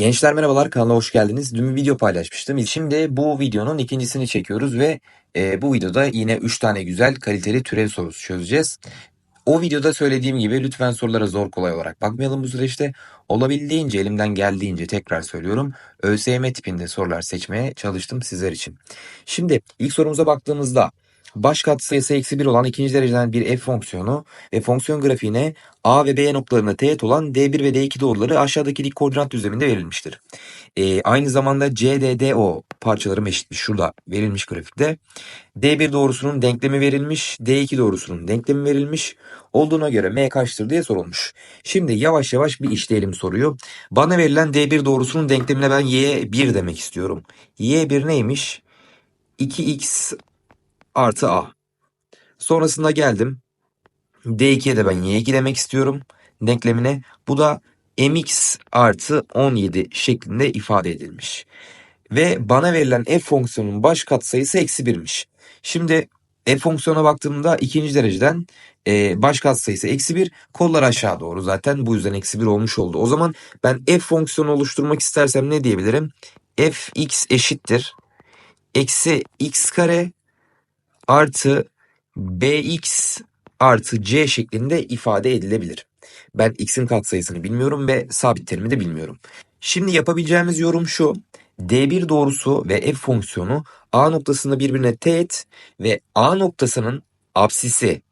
Gençler merhabalar kanala hoş geldiniz. Dün bir video paylaşmıştım. Şimdi bu videonun ikincisini çekiyoruz ve e, bu videoda yine 3 tane güzel kaliteli türev sorusu çözeceğiz. O videoda söylediğim gibi lütfen sorulara zor kolay olarak bakmayalım bu süreçte. Olabildiğince elimden geldiğince tekrar söylüyorum. ÖSYM tipinde sorular seçmeye çalıştım sizler için. Şimdi ilk sorumuza baktığımızda baş katsayısı eksi 1 olan ikinci dereceden bir f fonksiyonu ve fonksiyon grafiğine a ve b noktalarında teğet olan d1 ve d2 doğruları aşağıdaki dik koordinat düzleminde verilmiştir. E, aynı zamanda c, d, d, o parçalarım eşitmiş. Şurada verilmiş grafikte. D1 doğrusunun denklemi verilmiş, D2 doğrusunun denklemi verilmiş. Olduğuna göre M kaçtır diye sorulmuş. Şimdi yavaş yavaş bir işleyelim soruyu. Bana verilen D1 doğrusunun denklemine ben Y'ye 1 demek istiyorum. Y1 neymiş? 2x artı A. Sonrasında geldim. D2'ye de ben Y2 demek istiyorum denklemine. Bu da mx artı 17 şeklinde ifade edilmiş. Ve bana verilen f fonksiyonunun baş katsayısı eksi 1'miş. Şimdi f fonksiyona baktığımda ikinci dereceden e, baş katsayısı eksi 1 kollar aşağı doğru zaten bu yüzden eksi 1 olmuş oldu. O zaman ben f fonksiyonu oluşturmak istersem ne diyebilirim? fx eşittir eksi x kare artı bx artı c şeklinde ifade edilebilir. Ben x'in katsayısını bilmiyorum ve sabit terimi de bilmiyorum. Şimdi yapabileceğimiz yorum şu. D1 doğrusu ve f fonksiyonu A noktasında birbirine teğet ve A noktasının apsisi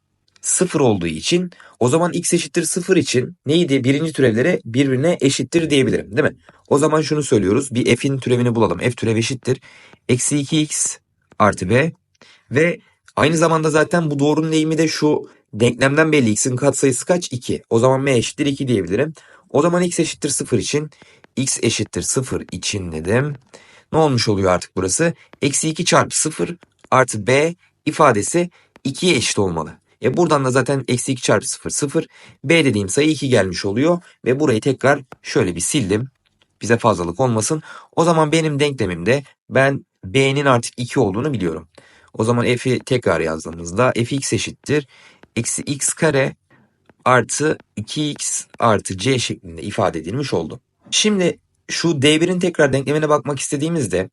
sıfır olduğu için o zaman x eşittir sıfır için neydi? Birinci türevlere birbirine eşittir diyebilirim değil mi? O zaman şunu söylüyoruz. Bir f'in türevini bulalım. f türev eşittir. Eksi 2x artı b ve aynı zamanda zaten bu doğrunun eğimi de şu denklemden belli. x'in katsayısı kaç? 2. O zaman m eşittir 2 diyebilirim. O zaman x eşittir 0 için x eşittir 0 için dedim. Ne olmuş oluyor artık burası? Eksi 2 çarpı 0 artı b ifadesi 2'ye eşit olmalı. E buradan da zaten eksi 2 çarpı 0 0. B dediğim sayı 2 gelmiş oluyor. Ve burayı tekrar şöyle bir sildim. Bize fazlalık olmasın. O zaman benim denklemimde ben B'nin artık 2 olduğunu biliyorum. O zaman F'i tekrar yazdığımızda fx eşittir. Eksi x kare artı 2x artı c şeklinde ifade edilmiş oldu. Şimdi şu D1'in tekrar denklemine bakmak istediğimizde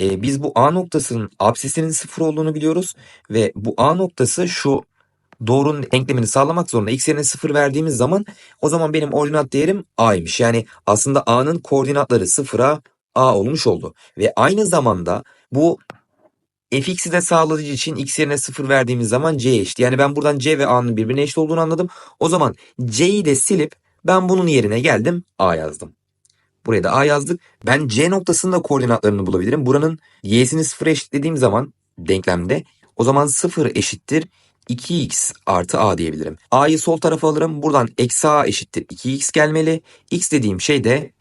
e, biz bu A noktasının apsisinin sıfır olduğunu biliyoruz ve bu A noktası şu doğrunun denklemini sağlamak zorunda. X yerine sıfır verdiğimiz zaman o zaman benim ordinat değerim A'ymış. Yani aslında A'nın koordinatları sıfıra A olmuş oldu. Ve aynı zamanda bu fx'i de sağladığı için x yerine 0 verdiğimiz zaman c eşit. Yani ben buradan c ve a'nın birbirine eşit olduğunu anladım. O zaman c'yi de silip ben bunun yerine geldim a yazdım. Buraya da a yazdık. Ben c noktasında koordinatlarını bulabilirim. Buranın y'sini 0 eşitlediğim zaman denklemde o zaman 0 eşittir 2x artı a diyebilirim. a'yı sol tarafa alırım. Buradan eksi a eşittir 2x gelmeli. x dediğim şey de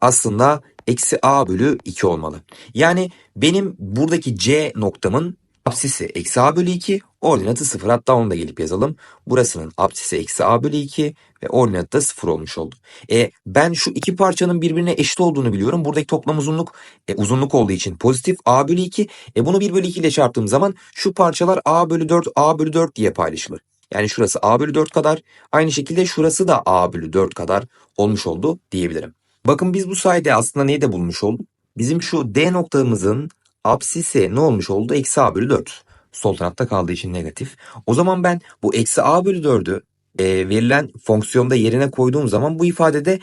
aslında eksi a bölü 2 olmalı. Yani benim buradaki c noktamın apsisi eksi a bölü 2, ordinatı 0. Hatta onu da gelip yazalım. Burasının apsisi eksi a bölü 2 ve ordinatı da 0 olmuş oldu. E, ben şu iki parçanın birbirine eşit olduğunu biliyorum. Buradaki toplam uzunluk e, uzunluk olduğu için pozitif a bölü 2. E, bunu 1 bölü 2 ile çarptığım zaman şu parçalar a bölü 4, a bölü 4 diye paylaşılır. Yani şurası a bölü 4 kadar. Aynı şekilde şurası da a bölü 4 kadar olmuş oldu diyebilirim. Bakın biz bu sayede aslında neyi de bulmuş olduk? Bizim şu D noktamızın apsisi ne olmuş oldu? Eksi A bölü 4. Sol tarafta kaldığı için negatif. O zaman ben bu eksi A bölü 4'ü e, verilen fonksiyonda yerine koyduğum zaman bu ifadede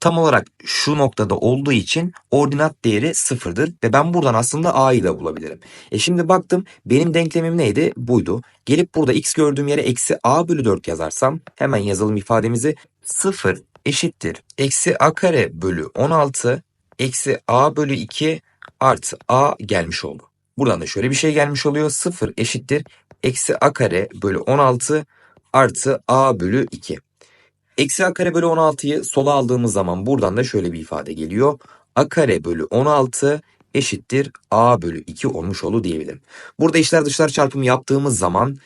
tam olarak şu noktada olduğu için ordinat değeri sıfırdır ve ben buradan aslında a'yı da bulabilirim. E şimdi baktım benim denklemim neydi? Buydu. Gelip burada x gördüğüm yere eksi a bölü 4 yazarsam hemen yazalım ifademizi. 0 eşittir. Eksi a kare bölü 16 eksi a bölü 2 artı a gelmiş oldu. Buradan da şöyle bir şey gelmiş oluyor. 0 eşittir. Eksi a kare bölü 16 artı a bölü 2. Eksi a kare bölü 16'yı sola aldığımız zaman buradan da şöyle bir ifade geliyor. a kare bölü 16 eşittir a bölü 2 olmuş oldu diyebilirim. Burada içler dışlar çarpımı yaptığımız zaman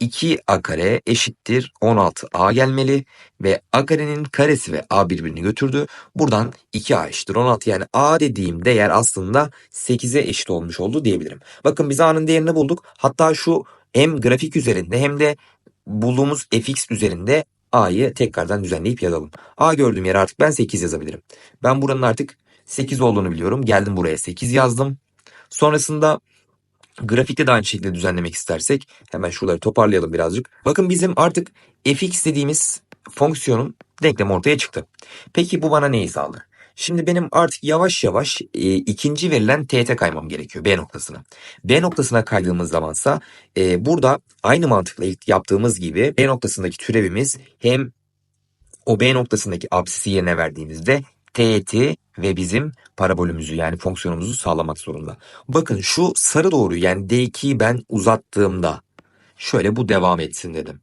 2a kare eşittir 16a gelmeli ve a karenin karesi ve a birbirini götürdü. Buradan 2a eşittir 16 yani a dediğim değer aslında 8'e eşit olmuş oldu diyebilirim. Bakın biz a'nın değerini bulduk. Hatta şu hem grafik üzerinde hem de bulduğumuz fx üzerinde a'yı tekrardan düzenleyip yazalım. a gördüğüm yere artık ben 8 yazabilirim. Ben buranın artık 8 olduğunu biliyorum. Geldim buraya 8 yazdım. Sonrasında grafikte de aynı şekilde düzenlemek istersek hemen şuraları toparlayalım birazcık. Bakın bizim artık fx dediğimiz fonksiyonun denklemi ortaya çıktı. Peki bu bana neyi sağlar? Şimdi benim artık yavaş yavaş e, ikinci verilen teğete kaymam gerekiyor B noktasına. B noktasına kaydığımız zamansa e, burada aynı mantıkla ilk yaptığımız gibi B noktasındaki türevimiz hem o B noktasındaki absisi yerine verdiğimizde teğeti ve bizim parabolümüzü yani fonksiyonumuzu sağlamak zorunda. Bakın şu sarı doğruyu yani D2'yi ben uzattığımda şöyle bu devam etsin dedim.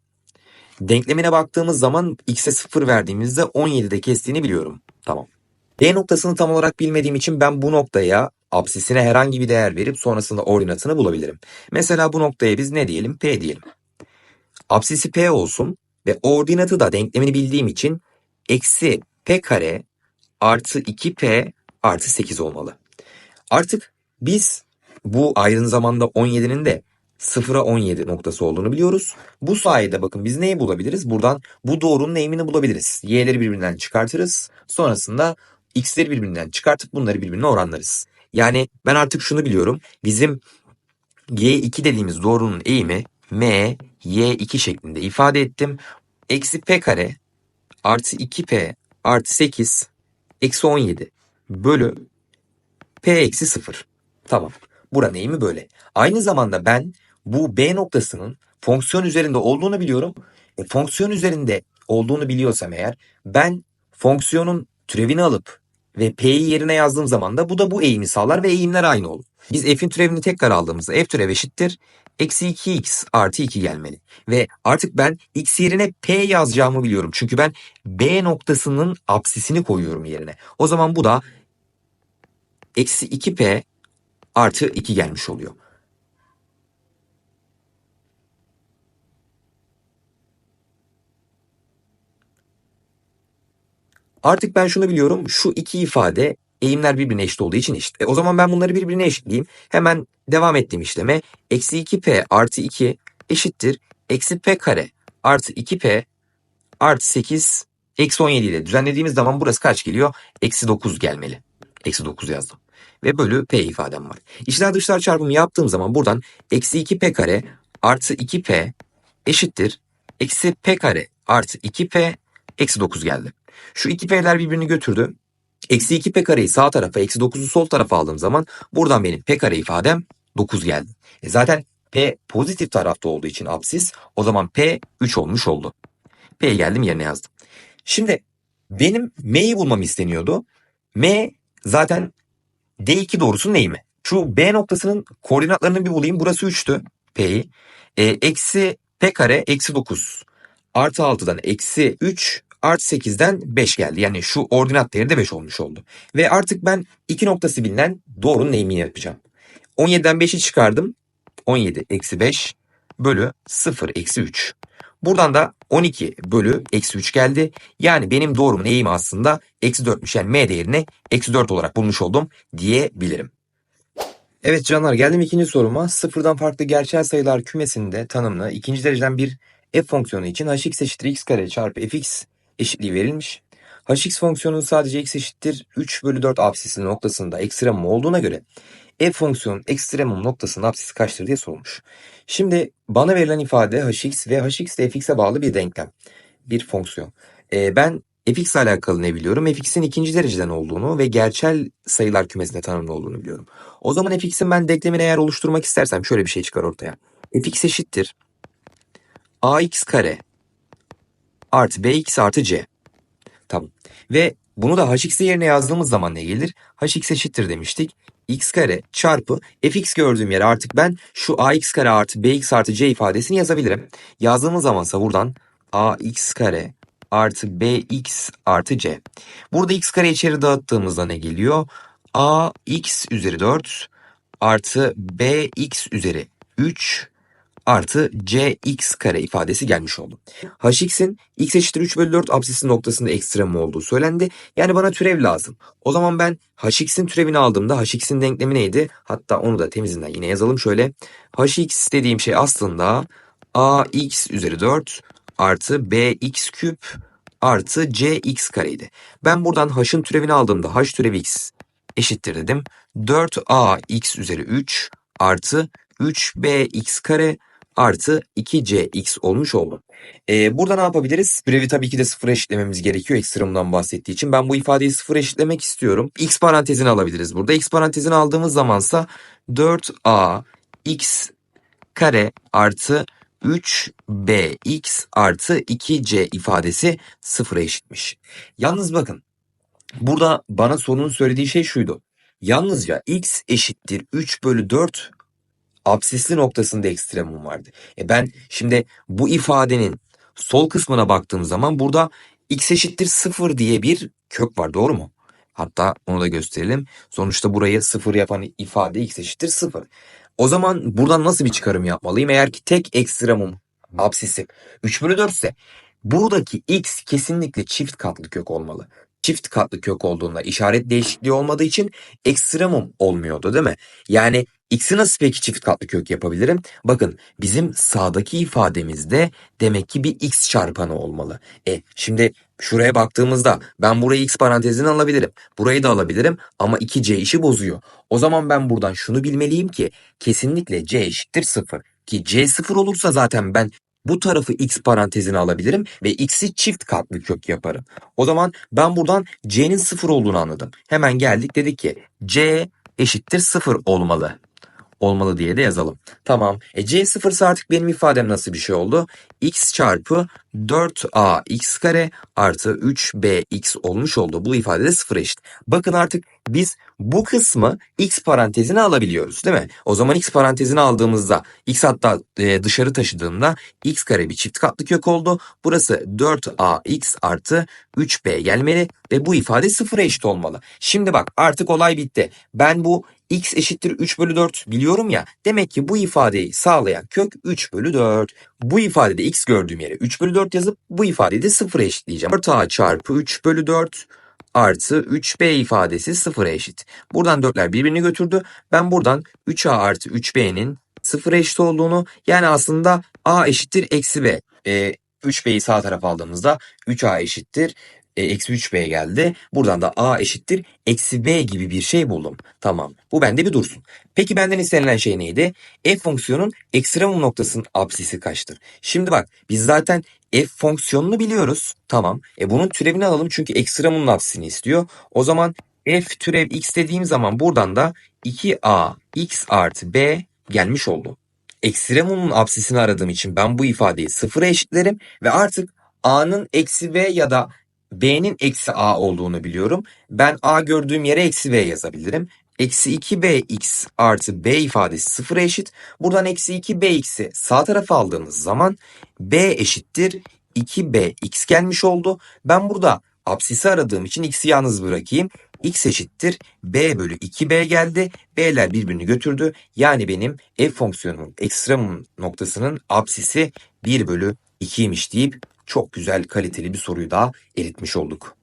Denklemine baktığımız zaman x'e 0 verdiğimizde 17'de kestiğini biliyorum. Tamam. D noktasını tam olarak bilmediğim için ben bu noktaya absisine herhangi bir değer verip sonrasında ordinatını bulabilirim. Mesela bu noktaya biz ne diyelim? P diyelim. Absisi P olsun ve ordinatı da denklemini bildiğim için eksi P kare artı 2P artı 8 olmalı. Artık biz bu ayrın zamanda 17'nin de 0'a 17 noktası olduğunu biliyoruz. Bu sayede bakın biz neyi bulabiliriz? Buradan bu doğrunun eğimini bulabiliriz. Y'leri birbirinden çıkartırız. Sonrasında x'leri birbirinden çıkartıp bunları birbirine oranlarız. Yani ben artık şunu biliyorum. Bizim y2 dediğimiz doğrunun eğimi m y2 şeklinde ifade ettim. Eksi p kare artı 2p artı 8 eksi 17 bölü p eksi 0. Tamam. Buranın eğimi böyle. Aynı zamanda ben bu b noktasının fonksiyon üzerinde olduğunu biliyorum. E, fonksiyon üzerinde olduğunu biliyorsam eğer ben fonksiyonun türevini alıp ve p'yi yerine yazdığım zaman da bu da bu eğimi sağlar ve eğimler aynı olur. Biz f'in türevini tekrar aldığımızda f türev eşittir. Eksi 2x artı 2 gelmeli. Ve artık ben x yerine p yazacağımı biliyorum. Çünkü ben b noktasının apsisini koyuyorum yerine. O zaman bu da eksi 2p artı 2 gelmiş oluyor. Artık ben şunu biliyorum. Şu iki ifade eğimler birbirine eşit olduğu için eşit. E, o zaman ben bunları birbirine eşitleyeyim. Hemen devam ettiğim işleme. Eksi 2p artı 2 eşittir. Eksi p kare artı 2p artı 8 eksi 17 ile düzenlediğimiz zaman burası kaç geliyor? Eksi 9 gelmeli. Eksi 9 yazdım. Ve bölü p ifadem var. İçler dışlar çarpımı yaptığım zaman buradan eksi 2p kare artı 2p eşittir. Eksi p kare artı 2p eksi 9 geldi. Şu iki p'ler birbirini götürdü. Eksi 2 p kareyi sağ tarafa, eksi 9'u sol tarafa aldığım zaman buradan benim p kare ifadem 9 geldi. E zaten p pozitif tarafta olduğu için absis o zaman p 3 olmuş oldu. P'ye geldim yerine yazdım. Şimdi benim m'yi bulmam isteniyordu. M zaten D2 doğrusunun eğimi. Şu B noktasının koordinatlarını bir bulayım. Burası 3'tü P'yi. E, eksi P kare eksi 9. Artı 6'dan eksi 3 artı 8'den 5 geldi. Yani şu ordinat değeri de 5 olmuş oldu. Ve artık ben iki noktası bilinen doğrunun eğimini yapacağım. 17'den 5'i çıkardım. 17 eksi 5 bölü 0 eksi 3. Buradan da 12 bölü eksi 3 geldi. Yani benim doğrumun eğimi aslında eksi 4'müş. Yani m değerini eksi 4 olarak bulmuş oldum diyebilirim. Evet canlar geldim ikinci soruma. Sıfırdan farklı gerçel sayılar kümesinde tanımlı ikinci dereceden bir f fonksiyonu için hx eşittir x kare çarpı fx eşitliği verilmiş. hx fonksiyonunun sadece x eşittir 3 bölü 4 absisi noktasında ekstremum olduğuna göre f fonksiyonun ekstremum noktasının absisi kaçtır diye sorulmuş. Şimdi bana verilen ifade hx ve hx de fx'e bağlı bir denklem. Bir fonksiyon. Ee, ben fx ile alakalı ne biliyorum? fx'in ikinci dereceden olduğunu ve gerçel sayılar kümesinde tanımlı olduğunu biliyorum. O zaman fx'in ben denklemini eğer oluşturmak istersem şöyle bir şey çıkar ortaya. fx eşittir ax kare artı bx artı c. Tamam. Ve bunu da hx yerine yazdığımız zaman ne gelir? hx eşittir demiştik. x kare çarpı fx gördüğüm yere artık ben şu ax kare artı bx artı c ifadesini yazabilirim. Yazdığımız zamansa buradan ax kare artı bx artı c. Burada x kare içeri dağıttığımızda ne geliyor? ax üzeri 4 artı bx üzeri 3 artı cx kare ifadesi gelmiş oldu. hx'in x eşittir 3 bölü 4 absisi noktasında ekstremi olduğu söylendi. Yani bana türev lazım. O zaman ben hx'in türevini aldığımda hx'in denklemi neydi? Hatta onu da temizinden yine yazalım şöyle. hx dediğim şey aslında ax üzeri 4 artı bx küp artı cx kareydi. Ben buradan h'ın türevini aldığımda h türevi x eşittir dedim. 4ax üzeri 3 artı 3bx kare artı 2cx olmuş oldu. Ee, burada ne yapabiliriz? Türevi tabii ki de sıfıra eşitlememiz gerekiyor ekstremumdan bahsettiği için. Ben bu ifadeyi sıfıra eşitlemek istiyorum. X parantezini alabiliriz burada. X parantezini aldığımız zamansa 4a x kare artı 3bx artı 2c ifadesi sıfıra eşitmiş. Yalnız bakın burada bana sorunun söylediği şey şuydu. Yalnızca x eşittir 3 bölü 4 absisli noktasında ekstremum vardı. E ben şimdi bu ifadenin sol kısmına baktığım zaman burada x eşittir 0 diye bir kök var doğru mu? Hatta onu da gösterelim. Sonuçta burayı 0 yapan ifade x eşittir 0. O zaman buradan nasıl bir çıkarım yapmalıyım? Eğer ki tek ekstremum absisi 3 bölü 4 ise buradaki x kesinlikle çift katlı kök olmalı. Çift katlı kök olduğunda işaret değişikliği olmadığı için ekstremum olmuyordu değil mi? Yani x'i nasıl peki çift katlı kök yapabilirim? Bakın bizim sağdaki ifademizde demek ki bir x çarpanı olmalı. E şimdi şuraya baktığımızda ben burayı x parantezine alabilirim. Burayı da alabilirim ama 2c işi bozuyor. O zaman ben buradan şunu bilmeliyim ki kesinlikle c eşittir 0. Ki c 0 olursa zaten ben bu tarafı x parantezine alabilirim ve x'i çift katlı kök yaparım. O zaman ben buradan c'nin 0 olduğunu anladım. Hemen geldik dedik ki c eşittir 0 olmalı. Olmalı diye de yazalım. Tamam. E c 0 ise artık benim ifadem nasıl bir şey oldu? x çarpı 4a x kare artı 3bx olmuş oldu. Bu ifade de 0 eşit. Bakın artık biz bu kısmı x parantezine alabiliyoruz değil mi? O zaman x parantezine aldığımızda x hatta e, dışarı taşıdığımda x kare bir çift katlı kök oldu. Burası 4ax artı 3b gelmeli ve bu ifade 0'a eşit olmalı. Şimdi bak artık olay bitti. Ben bu x eşittir 3 bölü 4 biliyorum ya. Demek ki bu ifadeyi sağlayan kök 3 bölü 4. Bu ifadede x gördüğüm yere 3 bölü 4 yazıp bu ifadeyi de 0'a eşitleyeceğim. 4a çarpı 3 bölü 4 artı 3b ifadesi 0'a eşit. Buradan 4'ler birbirini götürdü. Ben buradan 3a artı 3b'nin 0'a eşit olduğunu yani aslında a eşittir eksi b. E, 3b'yi sağ tarafa aldığımızda 3a eşittir eksi 3b geldi. Buradan da a eşittir eksi b gibi bir şey buldum. Tamam bu bende bir dursun. Peki benden istenilen şey neydi? f fonksiyonun ekstremum noktasının absisi kaçtır? Şimdi bak biz zaten f fonksiyonunu biliyoruz. Tamam. E bunun türevini alalım çünkü ekstremumun absisini istiyor. O zaman f türev x dediğim zaman buradan da 2a x artı b gelmiş oldu. Ekstremumun absisini aradığım için ben bu ifadeyi sıfıra eşitlerim ve artık a'nın eksi b ya da b'nin eksi a olduğunu biliyorum. Ben a gördüğüm yere eksi b yazabilirim. Eksi 2bx artı b ifadesi sıfıra eşit. Buradan eksi 2bx'i sağ tarafa aldığımız zaman b eşittir 2bx gelmiş oldu. Ben burada absisi aradığım için x'i yalnız bırakayım. x eşittir b bölü 2b geldi. b'ler birbirini götürdü. Yani benim f fonksiyonunun ekstremum noktasının absisi 1 bölü 2'ymiş deyip çok güzel kaliteli bir soruyu daha eritmiş olduk.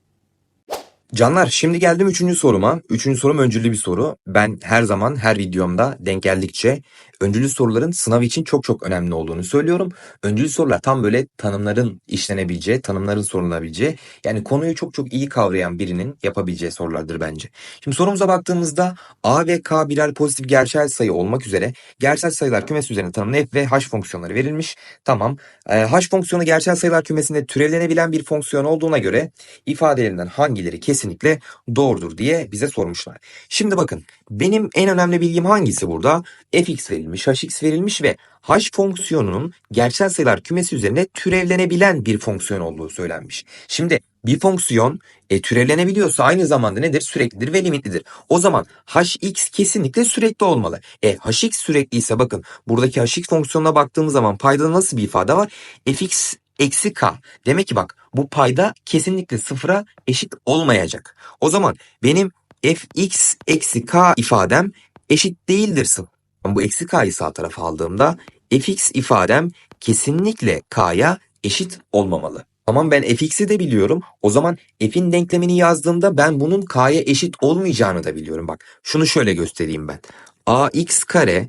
Canlar şimdi geldim üçüncü soruma. Üçüncü sorum öncüllü bir soru. Ben her zaman her videomda denk geldikçe öncüllü soruların sınav için çok çok önemli olduğunu söylüyorum. Öncüllü sorular tam böyle tanımların işlenebileceği, tanımların sorulabileceği yani konuyu çok çok iyi kavrayan birinin yapabileceği sorulardır bence. Şimdi sorumuza baktığımızda A ve K birer pozitif gerçel sayı olmak üzere gerçel sayılar kümesi üzerine tanımlı f ve h fonksiyonları verilmiş. Tamam. Ee, h fonksiyonu gerçel sayılar kümesinde türevlenebilen bir fonksiyon olduğuna göre ifadelerinden hangileri kesinlikle doğrudur diye bize sormuşlar. Şimdi bakın benim en önemli bilgim hangisi burada? fx verilmiş, hx verilmiş ve h fonksiyonunun gerçel sayılar kümesi üzerine türevlenebilen bir fonksiyon olduğu söylenmiş. Şimdi bir fonksiyon e, türevlenebiliyorsa aynı zamanda nedir? Süreklidir ve limitlidir. O zaman hx kesinlikle sürekli olmalı. E hx sürekli ise bakın buradaki hx fonksiyonuna baktığımız zaman payda nasıl bir ifade var? fx eksi k. Demek ki bak bu payda kesinlikle sıfıra eşit olmayacak. O zaman benim fx eksi k ifadem eşit değildir sıfır. Bu eksi k'yı sağ tarafa aldığımda fx ifadem kesinlikle k'ya eşit olmamalı. Tamam ben fx'i de biliyorum. O zaman f'in denklemini yazdığımda ben bunun k'ya eşit olmayacağını da biliyorum. Bak şunu şöyle göstereyim ben. ax kare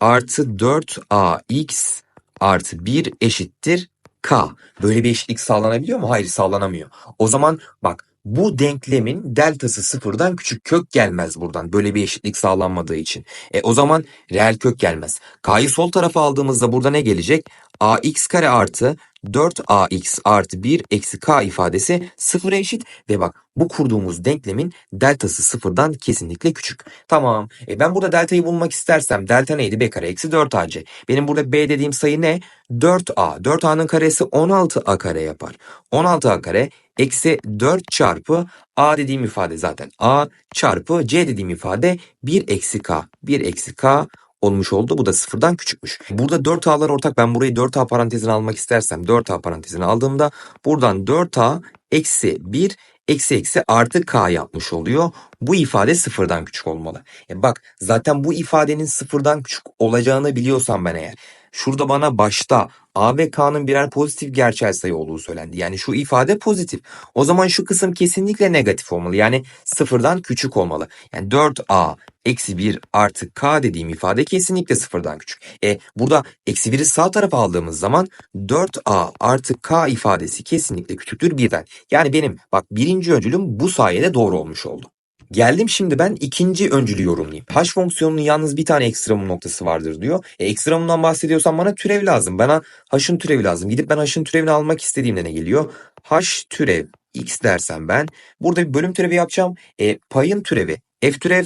artı 4ax artı 1 eşittir k. Böyle bir eşitlik sağlanabiliyor mu? Hayır sağlanamıyor. O zaman bak bu denklemin deltası sıfırdan küçük kök gelmez buradan. Böyle bir eşitlik sağlanmadığı için. E, o zaman reel kök gelmez. K'yı sol tarafa aldığımızda burada ne gelecek? ax kare artı 4ax artı 1 eksi k ifadesi sıfıra eşit ve bak bu kurduğumuz denklemin deltası sıfırdan kesinlikle küçük. Tamam. E ben burada deltayı bulmak istersem delta neydi? b kare eksi 4ac. Benim burada b dediğim sayı ne? 4a. 4a'nın karesi 16a kare yapar. 16a kare eksi 4 çarpı a dediğim ifade zaten a çarpı c dediğim ifade 1 eksi k. 1 eksi k olmuş oldu. Bu da sıfırdan küçükmüş. Burada 4a'lar ortak. Ben burayı 4a parantezine almak istersem 4a parantezine aldığımda buradan 4a eksi 1 eksi eksi artı k yapmış oluyor. Bu ifade sıfırdan küçük olmalı. E bak zaten bu ifadenin sıfırdan küçük olacağını biliyorsam ben eğer. Şurada bana başta a ve k'nın birer pozitif gerçel sayı olduğu söylendi. Yani şu ifade pozitif. O zaman şu kısım kesinlikle negatif olmalı. Yani sıfırdan küçük olmalı. Yani 4a eksi 1 artı k dediğim ifade kesinlikle sıfırdan küçük. E burada eksi 1'i sağ tarafa aldığımız zaman 4a artı k ifadesi kesinlikle küçüktür birden. Yani benim bak birinci öncülüm bu sayede doğru olmuş oldu. Geldim şimdi ben ikinci öncülü yorumlayayım. H fonksiyonunun yalnız bir tane ekstremum noktası vardır diyor. E, ekstremumdan bahsediyorsam bana türev lazım. Bana h'ın türevi lazım. Gidip ben h'ın türevini almak istediğimde ne geliyor? h türev x dersem ben burada bir bölüm türevi yapacağım. E, payın türevi f türev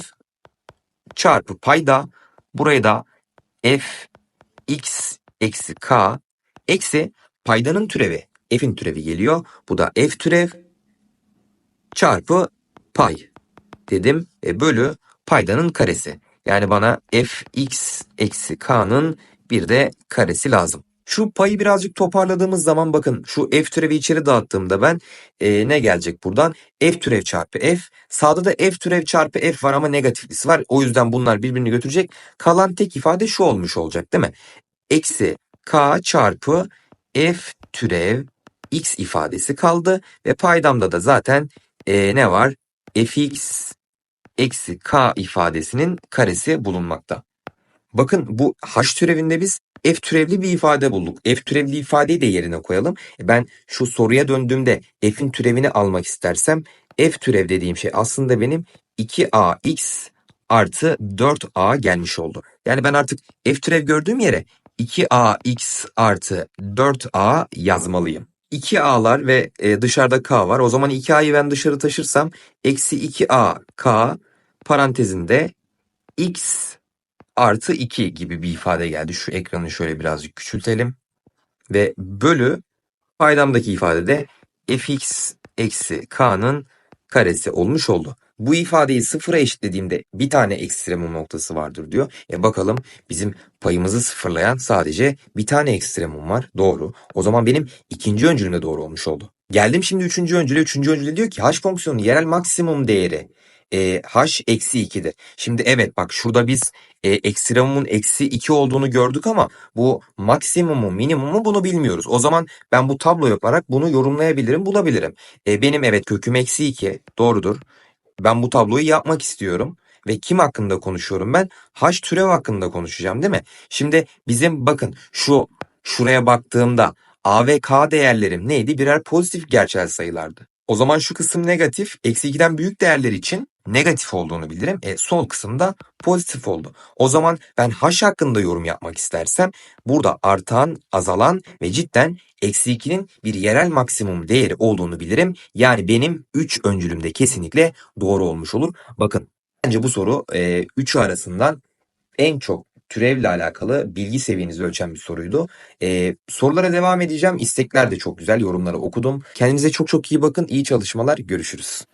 çarpı payda buraya da f x eksi k eksi paydanın türevi f'in türevi geliyor. Bu da f türev çarpı pay dedim e, bölü paydanın karesi. Yani bana fx eksi k'nın bir de karesi lazım. Şu payı birazcık toparladığımız zaman bakın şu f türevi içeri dağıttığımda ben e, ne gelecek buradan? f türev çarpı f. Sağda da f türev çarpı f var ama negatiflisi var. O yüzden bunlar birbirini götürecek. Kalan tek ifade şu olmuş olacak değil mi? Eksi k çarpı f türev x ifadesi kaldı. Ve paydamda da zaten e, ne var? fx eksi k ifadesinin karesi bulunmakta. Bakın bu h türevinde biz f türevli bir ifade bulduk. F türevli ifadeyi de yerine koyalım. E ben şu soruya döndüğümde f'in türevini almak istersem f türev dediğim şey aslında benim 2ax artı 4a gelmiş oldu. Yani ben artık f türev gördüğüm yere 2ax artı 4a yazmalıyım. 2a'lar ve e, dışarıda k var. O zaman 2a'yı ben dışarı taşırsam eksi 2a k parantezinde x artı 2 gibi bir ifade geldi. Şu ekranı şöyle birazcık küçültelim. Ve bölü paydamdaki ifadede fx eksi k'nın karesi olmuş oldu. Bu ifadeyi sıfıra eşitlediğimde bir tane ekstremum noktası vardır diyor. E bakalım bizim payımızı sıfırlayan sadece bir tane ekstremum var. Doğru. O zaman benim ikinci öncülüm de doğru olmuş oldu. Geldim şimdi üçüncü öncüle. Üçüncü öncüle diyor ki h fonksiyonunun yerel maksimum değeri e, h eksi 2'dir. Şimdi evet bak şurada biz e, ekstremumun eksi 2 olduğunu gördük ama bu maksimumu minimumu bunu bilmiyoruz. O zaman ben bu tablo yaparak bunu yorumlayabilirim bulabilirim. E, benim evet köküm eksi 2 doğrudur. Ben bu tabloyu yapmak istiyorum. Ve kim hakkında konuşuyorum ben? H türev hakkında konuşacağım değil mi? Şimdi bizim bakın şu şuraya baktığımda A ve K değerlerim neydi? Birer pozitif gerçel sayılardı. O zaman şu kısım negatif. Eksi 2'den büyük değerler için negatif olduğunu bilirim. E, sol kısımda pozitif oldu. O zaman ben h hakkında yorum yapmak istersem burada artan, azalan ve cidden eksi 2'nin bir yerel maksimum değeri olduğunu bilirim. Yani benim 3 öncülümde kesinlikle doğru olmuş olur. Bakın bence bu soru 3'ü e, arasından en çok türevle alakalı bilgi seviyenizi ölçen bir soruydu. Ee, sorulara devam edeceğim. İstekler de çok güzel. Yorumları okudum. Kendinize çok çok iyi bakın. İyi çalışmalar. Görüşürüz.